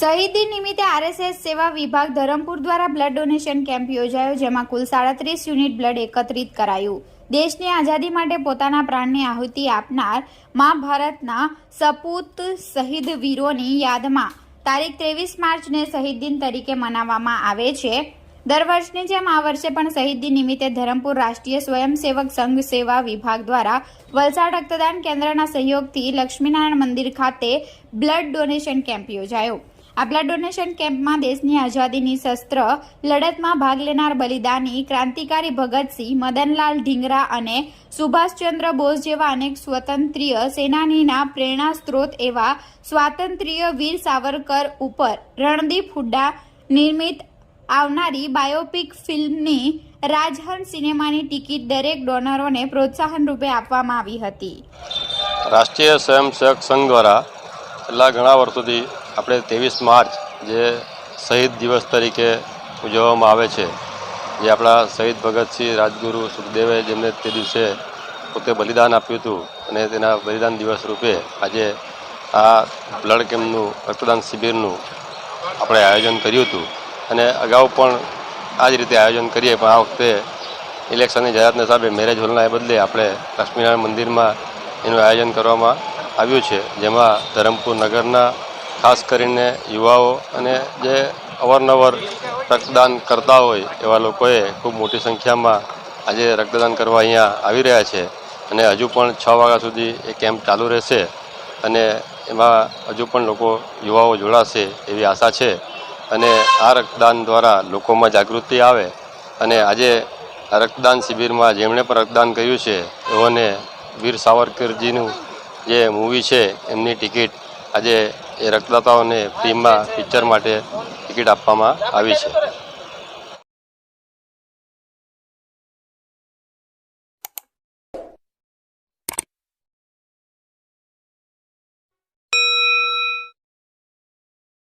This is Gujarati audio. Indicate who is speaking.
Speaker 1: શહીદી નિમિત્તે આરએસએસ સેવા વિભાગ ધરમપુર દ્વારા બ્લડ ડોનેશન કેમ્પ યોજાયો, જેમાં કુલ સાડત્રીસ યુનિટ બ્લડ એકત્રિત કરાયું. દેશની આઝાદી માટે પોતાના પ્રાણની આહુતિ આપનાર મા ભારતના સપૂત શહીદ વીરોની યાદમાં તારીખ ત્રેવીસ માર્ચને શહીદ દિન તરીકે મનાવવામાં આવે છે. દર વર્ષની જેમ આ વર્ષે પણ શહીદ નિમિત્તે ધરમપુર રાષ્ટ્રીય સ્વયંસેવક સંઘ સેવા વિભાગ દ્વારા વલસાડ રક્તદાન કેન્દ્રના સહયોગથી લક્ષ્મીનારાયણ મંદિર ખાતે બ્લડ ડોનેશન કેમ્પ યોજાયો. આ બ્લડ ડોનેશન કેમ્પમાં દેશની આઝાદીની શસ્ત્ર, લડતમાં ભાગ લેનાર બલિદાની ક્રાંતિકારી ભગતસિંહ, મદનલાલ ઢીંગરા અને સુભાષચંદ્ર બોઝ જેવા અનેક સ્વતંત્રીય સેનાનીના પ્રેરણા સ્ત્રોત એવા સ્વાતંત્ર્ય વીર સાવરકર ઉપર રણદીપ હુડ્ડા નિર્મિત આવનારી બાયોપિક ફિલ્મની રાજહન સિનેમાની ટિકિટ દરેક ડોનરોને પ્રોત્સાહન રૂપે આપવામાં આવી હતી.
Speaker 2: રાષ્ટ્રીય સ્વયંસેવક સંઘ દ્વારા છેલ્લા ઘણા વર્ષોથી આપણે ત્રેવીસ માર્ચ જે શહીદ દિવસ તરીકે ઉજવવામાં આવે છે, જે આપણા શહીદ ભગતસિંહ રાજગુરુ સુખદેવે જેમને તે દિવસે પોતે બલિદાન આપ્યું હતું અને તેના બલિદાન દિવસ રૂપે આજે આ બ્લડ કેમ્પનું, રક્તદાન શિબિરનું આપણે આયોજન કર્યું હતું. અને અગાઉ પણ આ જ રીતે આયોજન કરીએ, પણ આ વખતે ઇલેક્શનની જાહેરાતના હિસાબે મેરેજ હોલના એ બદલે આપણે લક્ષ્મીનારાયણ મંદિરમાં એનું આયોજન કરવામાં આવ્યું છે, જેમાં ધરમપુર નગરના ખાસ કરીને યુવાઓ અને જે અવારનવાર રક્તદાન કરતા હોય એવા લોકોએ ખૂબ મોટી સંખ્યામાં આજે રક્તદાન કરવા અહીંયા આવી રહ્યા છે. અને હજુ પણ છ વાગ્યા સુધી એ કેમ્પ ચાલુ રહેશે અને એમાં હજુ પણ લોકો યુવાઓ જોડાશે એવી આશા છે. અને આ રક્તદાન દ્વારા લોકોમાં જાગૃતિ આવે અને આજે આ રક્તદાન શિબિરમાં જેમણે પણ રક્તદાન કર્યું છે, એઓને વીર સાવરકરજીનું જે મૂવી છે, એમની ટિકિટ આજે એ રક્તદાતાઓને ફ્રીમાં પિક્ચર માટે ટિકિટ આપવામાં આવી છે.